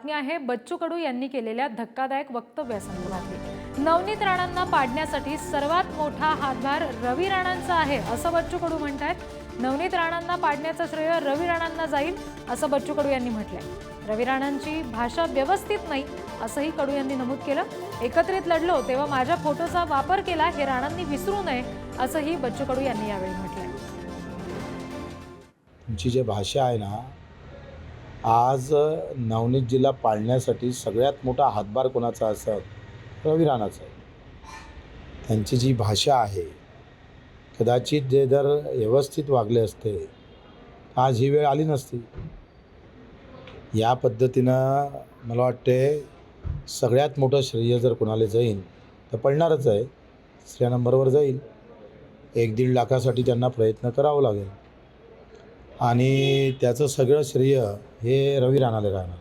बातमी आहे बच्चू कडू यांनी केलेल्या धक्कादायक वक्तव्यासंदर्भातली. नवनीत राणांना पाडण्यासाठी सर्वात मोठा हातभार रवी राणांचा आहे असं बच्चू कडू म्हणत आहेत नवनीत राणांना पाडण्याचं श्रेय रवी राणांना जाईल असं बच्चू कडू यांनी म्हटलंय. रवी राणांची भाषा व्यवस्थित नाही असंही कडू यांनी नमूद केलं. एकत्रित लढलो तेव्हा माझ्या फोटोचा वापर केला हे राणांनी विसरू नये असंही बच्चू कडू यांनी यावेळी म्हटलंय. तुमची जी भाषा आहे ना आज नवनीत जिल्हा पाळण्यासाठी सगळ्यात मोठा हातभार कोणाचा असत रवी राणाचा त्यांची जी भाषा आहे कदाचित जे जर व्यवस्थित वागले असते आज ही वेळ आली नसती. या पद्धतीनं मला वाटते सगळ्यात मोठं श्रेय जर कोणाला जाईल तर पडणारच आहे. दुसऱ्या नंबरवर जाईल. एक दीड लाखासाठी त्यांना प्रयत्न करावं लागेल. आणि त्याचं सगळं श्रेय हे रवी राणाला राहणार.